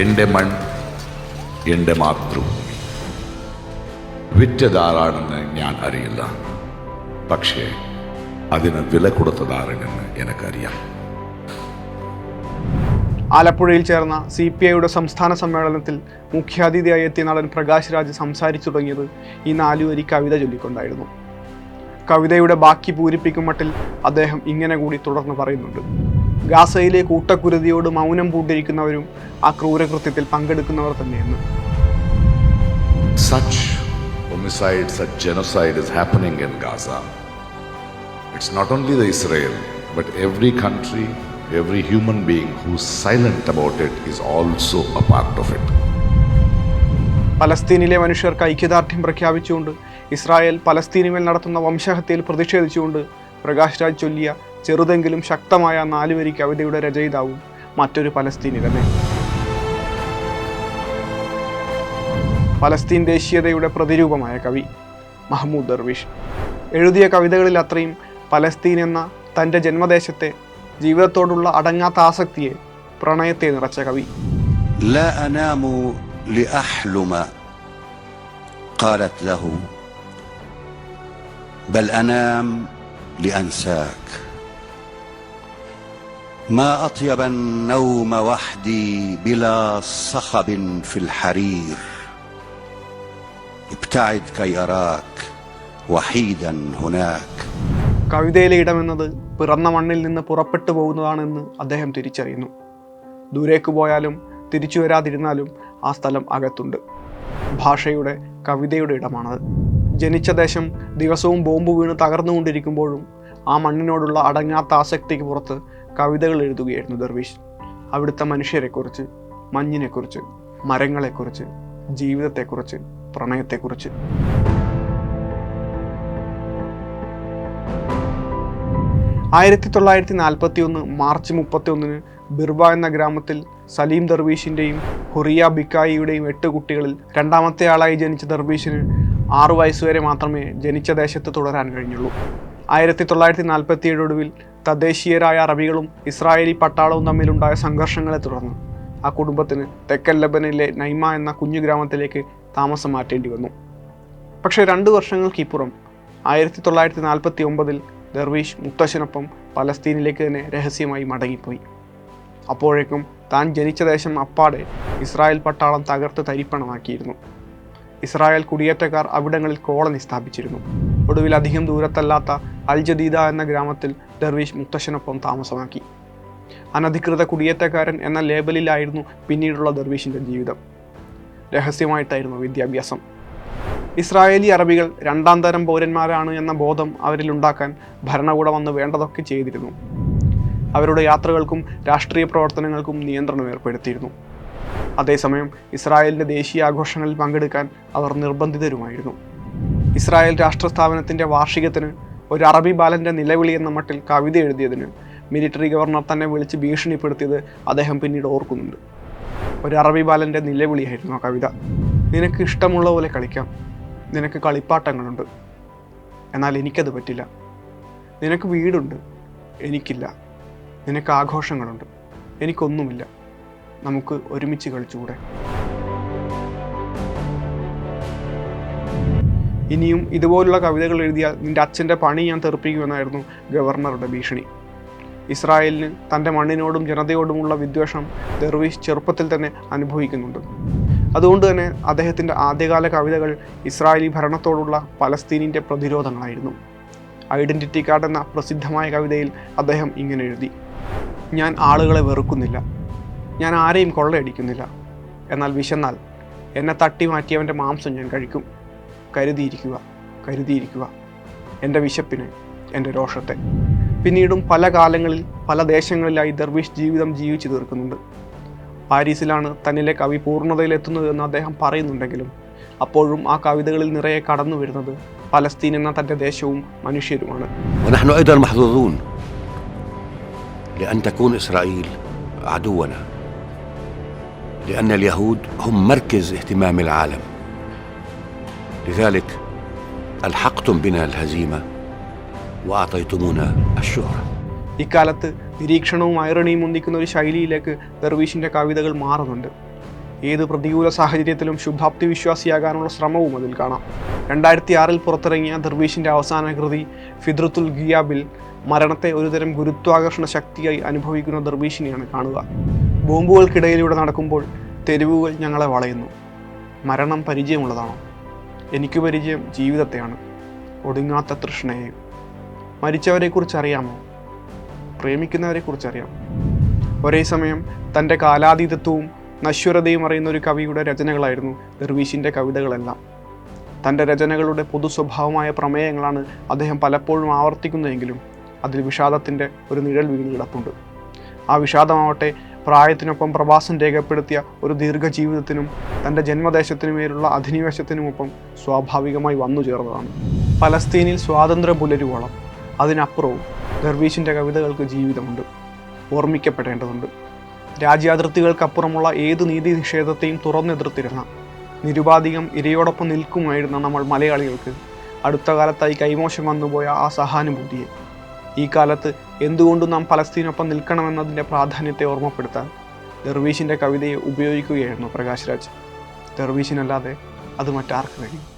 എന്റെ മൺ എന്റെ മാതൃഭൂമി. വിറ്റതാരാണെന്ന് ഞാൻ അറിയില്ല. പക്ഷേ അതിന് വില കൊടുത്തതാരാണെന്ന് എനിക്കറിയാം. ആലപ്പുഴയിൽ ചേർന്ന സി പി ഐയുടെ സംസ്ഥാന സമ്മേളനത്തിൽ മുഖ്യാതിഥിയായി എത്തിയ നടൻ പ്രകാശ് രാജ് സംസാരിച്ചു തുടങ്ങിയത് ഈ നാലു വരി കവിത ചൊല്ലിക്കൊണ്ടായിരുന്നു. കവിതയുടെ ബാക്കി പൂരിപ്പിക്കും മട്ടിൽ അദ്ദേഹം ഇങ്ങനെ കൂടി തുടർന്ന് പറയുന്നുണ്ട്. ഗാസയിലെ കൂട്ടക്കുരുതിയോട് മൗനം പൂണ്ടിരിക്കുന്നവരും ആ ക്രൂരകൃത്യത്തിൽ പങ്കെടുക്കുന്നവർ തന്നെയെന്ന് Such homicide, such genocide is happening in Gaza. It's not only the Israel, but every country, every human being who's silent about it is also a part of it. പലസ്തീനിലെ മനുഷ്യർക്ക് ഐക്യദാർഢ്യം പ്രഖ്യാപിച്ചുകൊണ്ട് ഇസ്രായേൽ പലസ്തീനുമേൽ നടത്തുന്ന വംശഹത്യയിൽ പ്രതിഷേധിച്ചുകൊണ്ട് പ്രകാശ് രാജ് ചൊല്ലിയ ചെറുതെങ്കിലും ശക്തമായ നാലുവരി കവിതയുടെ രചയിതാവും മറ്റൊരു പലസ്തീനി തന്നെ പലസ്തീൻ ദേശീയതയുടെ പ്രതിരൂപമായ കവി മഹമ്മൂദ് ദർവിഷ് എഴുതിയ കവിതകളിൽ അത്രയും പലസ്തീൻ എന്ന തൻ്റെ ജന്മദേശത്തെ ജീവിതത്തോടുള്ള അടങ്ങാത്ത ആസക്തിയെ പ്രണയത്തെ നിറച്ച കവി لا انام لاحلم قالت له بل انام لانساك ما اطيب النوم وحدي بلا صخب في الحرير ابتعد كي اراك وحيدا هناك കവിതയിലെ ഇടമെന്നത് പിറന്ന മണ്ണിൽ നിന്ന് പുറപ്പെട്ടു പോകുന്നതാണെന്ന് അദ്ദേഹം തിരിച്ചറിയുന്നു ദൂരേക്ക് പോയാലും തിരിച്ചു വരാതിരുന്നാലും ആ സ്ഥലം അകത്തുണ്ട് ഭാഷയുടെ കവിതയുടെ ഇടമാണത് ജനിച്ച ദേശം ദിവസവും ബോംബ് വീണ് തകർന്നുകൊണ്ടിരിക്കുമ്പോഴും ആ മണ്ണിനോടുള്ള അടങ്ങാത്ത ആസക്തിക്ക് പുറത്ത് കവിതകൾ എഴുതുകയായിരുന്നു ദർവീഷ്. അവിടുത്തെ മനുഷ്യരെക്കുറിച്ച് മഞ്ഞിനെക്കുറിച്ച് മരങ്ങളെക്കുറിച്ച് ജീവിതത്തെക്കുറിച്ച് പ്രണയത്തെക്കുറിച്ച്. ആയിരത്തി തൊള്ളായിരത്തി നാൽപ്പത്തി ഒന്ന് മാർച്ച് മുപ്പത്തി ഒന്നിന് ബിർബ എന്ന ഗ്രാമത്തിൽ സലീം ദർവീഷിന്റെയും ഹുറിയ ബിക്കായിയുടെയും എട്ട് കുട്ടികളിൽ രണ്ടാമത്തെ ആളായി ജനിച്ച ദർവീഷിന് ആറു വയസ്സുവരെ മാത്രമേ ജനിച്ച ദേശത്ത് തുടരാൻ കഴിഞ്ഞുള്ളൂ. ആയിരത്തി തൊള്ളായിരത്തി നാൽപ്പത്തി ഏഴ് ഒടുവിൽ തദ്ദേശീയരായ അറബികളും ഇസ്രായേലി പട്ടാളവും തമ്മിലുണ്ടായ സംഘർഷങ്ങളെ തുടർന്ന് ആ കുടുംബത്തിന് തെക്കൻ ലബനിലെ നൈമ എന്ന കുഞ്ഞു ഗ്രാമത്തിലേക്ക് താമസം മാറ്റേണ്ടി വന്നു. പക്ഷേ രണ്ട് വർഷങ്ങൾക്കിപ്പുറം ആയിരത്തി തൊള്ളായിരത്തി നാൽപ്പത്തി ഒമ്പതിൽ ദർവീഷ് മുത്തശ്ശനൊപ്പം പലസ്തീനിലേക്ക് തന്നെ രഹസ്യമായി മടങ്ങിപ്പോയി. അപ്പോഴേക്കും താൻ ജനിച്ച ദേശം അപ്പാടെ ഇസ്രായേൽ പട്ടാളം തകർത്ത് തരിപ്പണമാക്കിയിരുന്നു. ഇസ്രായേൽ കുടിയേറ്റക്കാർ അവിടങ്ങളിൽ കോളനി സ്ഥാപിച്ചിരുന്നു. ഒടുവിൽ അധികം ദൂരത്തല്ലാത്ത അൽ ജദീദ എന്ന ഗ്രാമത്തിൽ ദർവീഷ് മുത്തശ്ശനൊപ്പം താമസമാക്കി. അനധികൃത കുടിയേറ്റക്കാരൻ എന്ന ലേബലിലായിരുന്നു പിന്നീടുള്ള ദർവീഷിന്റെ ജീവിതം. രഹസ്യമായിട്ടായിരുന്നു വിദ്യാഭ്യാസം. ഇസ്രായേലി അറബികൾ രണ്ടാം തരം പൗരന്മാരാണ് എന്ന ബോധം അവരിൽ ഉണ്ടാക്കാൻ ഭരണകൂടം അന്ന് വേണ്ടതൊക്കെ ചെയ്തിരുന്നു. അവരുടെ യാത്രകൾക്കും രാഷ്ട്രീയ പ്രവർത്തനങ്ങൾക്കും നിയന്ത്രണം ഏർപ്പെടുത്തിയിരുന്നു. അതേസമയം ഇസ്രായേലിന്റെ ദേശീയ ആഘോഷങ്ങളിൽ പങ്കെടുക്കാൻ അവർ നിർബന്ധിതരുമായിരുന്നു. ഇസ്രായേൽ രാഷ്ട്രസ്ഥാപനത്തിന്റെ വാർഷികത്തിന് ഒരു അറബി ബാലന്റെ നിലവിളി എന്ന മട്ടിൽ കവിത എഴുതിയതിന് മിലിറ്ററി ഗവർണർ തന്നെ വിളിച്ച് ഭീഷണിപ്പെടുത്തിയത് അദ്ദേഹം പിന്നീട് ഓർക്കുന്നുണ്ട്. ഒരു അറബി ബാലന്റെ നിലവിളിയായിരുന്നു ആ കവിത. നിനക്ക് ഇഷ്ടമുള്ള പോലെ കളിക്കാം. നിനക്ക് കളിപ്പാട്ടങ്ങളുണ്ട്. എന്നാൽ എനിക്കത് പറ്റില്ല. നിനക്ക് വീടുണ്ട്. എനിക്കില്ല. നിനക്ക് ആഘോഷങ്ങളുണ്ട്. എനിക്കൊന്നുമില്ല. നമുക്ക് ഒരുമിച്ച് കളിച്ചുകൂടെ? ഇനിയും ഇതുപോലുള്ള കവിതകൾ എഴുതിയാൽ നിന്റെ അച്ഛന്റെ പണി ഞാൻ തെറിപ്പിക്കുമെന്നായിരുന്നു ഗവർണറുടെ ഭീഷണി. ഇസ്രായേലിന് തന്റെ മണ്ണിനോടും ജനതയോടുമുള്ള വിദ്വേഷം ദർവീഷ് ചെറുപ്പത്തിൽ തന്നെ അനുഭവിക്കുന്നുണ്ട്. അതുകൊണ്ട് തന്നെ അദ്ദേഹത്തിന്റെ ആദ്യകാല കവിതകൾ ഇസ്രായേലി ഭരണത്തോടുള്ള പലസ്തീനിന്റെ പ്രതിരോധങ്ങളായിരുന്നു. ഐഡന്റിറ്റി കാർഡ് എന്ന പ്രസിദ്ധമായ കവിതയിൽ അദ്ദേഹം ഇങ്ങനെ എഴുതി ഞാൻ ആളുകളെ വെറുക്കുന്നില്ല. ഞാൻ ആരെയും കൊള്ളയടിക്കുന്നില്ല. എന്നാൽ വിശന്നാൽ എന്നെ തട്ടി മാറ്റിയവന്റെ മാംസം ഞാൻ കഴിക്കും. കരുതിയിരിക്കുക കരുതിയിരിക്കുക എൻ്റെ വിശപ്പിന് എൻ്റെ രോഷത്തെ പിന്നീടും പല കാലങ്ങളിൽ പല ദേശങ്ങളിലായി ദർവീഷ് ജീവിതം ജീവിച്ചു തീർക്കുന്നുണ്ട് പാരീസിലാണ് തന്നിലെ കവി പൂർണ്ണതയിലെത്തുന്നത് എന്ന് അദ്ദേഹം പറയുന്നുണ്ടെങ്കിലും അപ്പോഴും ആ കവിതകളിൽ നിറയെ കടന്നു വരുന്നത് പലസ്തീൻ എന്ന തൻ്റെ ദേശവും മനുഷ്യരുമാണ് ونحن ايضا محظوظون لان تكون اسرائيل عدونا لان اليهود هم مركز اهتمام العالم لذلك الحقتم بنا الهزيمه واعطيتمونا الشهره ഇക്കാലത്ത് നിരീക്ഷണവും ഐറണിയും ഒന്നിക്കുന്ന ഒരു ശൈലിയിലേക്ക് ദർവീഷിൻ്റെ കവിതകൾ മാറുന്നുണ്ട് ഏത് പ്രതികൂല സാഹചര്യത്തിലും ശുഭാപ്തി വിശ്വാസിയാകാനുള്ള ശ്രമവും അതിൽ കാണാം രണ്ടായിരത്തി ആറിൽ പുറത്തിറങ്ങിയ ദർവീഷിൻ്റെ അവസാന കൃതി ഫിദ്രത്തുൽ ഗിയാബിൽ മരണത്തെ ഒരുതരം ഗുരുത്വാകർഷണ ശക്തിയായി അനുഭവിക്കുന്ന ദർവീഷിനെയാണ് കാണുക ബോംബുകൾക്കിടയിലൂടെ നടക്കുമ്പോൾ തെരുവുകൾ ഞങ്ങളെ വളയുന്നു മരണം പരിചയമുള്ളതാണോ എനിക്ക് പരിചയം ജീവിതത്തെയാണ്. ഒടുങ്ങാത്ത തൃഷ്ണയെയും മരിച്ചവരെക്കുറിച്ച് അറിയാമോ പ്രേമിക്കുന്നവരെക്കുറിച്ച് അറിയാം ഒരേ സമയം തന്റെ കാലാതീതത്വവും നശ്വരതയും അറിയുന്ന ഒരു കവിയുടെ രചനകളായിരുന്നു ദർവീഷിന്റെ കവിതകളെല്ലാം. തന്റെ രചനകളുടെ പൊതു സ്വഭാവമായ പ്രമേയങ്ങളാണ് അദ്ദേഹം പലപ്പോഴും ആവർത്തിക്കുന്നതെങ്കിലും അതിൽ വിഷാദത്തിന്റെ ഒരു നിഴൽ വീണ് കിടപ്പുണ്ട്. ആ വിഷാദമാവട്ടെ പ്രായത്തിനൊപ്പം പ്രവാസം രേഖപ്പെടുത്തിയ ഒരു ദീർഘജീവിതത്തിനും തന്റെ ജന്മദേശത്തിനുമേലുള്ള അധിനിവേശത്തിനുമൊപ്പം സ്വാഭാവികമായി വന്നു ചേർന്നതാണ്. പലസ്തീനിൽ സ്വാതന്ത്ര്യം പുലരുവോളം അതിനപ്പുറവും ദർവീഷിന്റെ കവിതകൾക്ക് ജീവിതമുണ്ട് ഓർമ്മിക്കപ്പെടേണ്ടതുണ്ട്. രാജ്യാതിർത്തികൾക്കപ്പുറമുള്ള ഏത് നീതി നിഷേധത്തെയും തുറന്നെതിർത്തിരുന്ന നിരുപാധികം ഇരയോടൊപ്പം നിൽക്കുമായിരുന്ന നമ്മൾ മലയാളികൾക്ക് അടുത്ത കാലത്തായി കൈമോശം വന്നുപോയ ആ സഹാനുഭൂതിയെ ഈ കാലത്ത് എന്തുകൊണ്ടും നാം പലസ്തീനൊപ്പം നിൽക്കണമെന്നതിന്റെ പ്രാധാന്യത്തെ ഓർമ്മപ്പെടുത്താൻ ദർവീഷിന്റെ കവിതയെ ഉപയോഗിക്കുകയായിരുന്നു പ്രകാശ് രാജ്. ദർവീഷിനല്ലാതെ അത് മറ്റാർക്ക് കഴിയും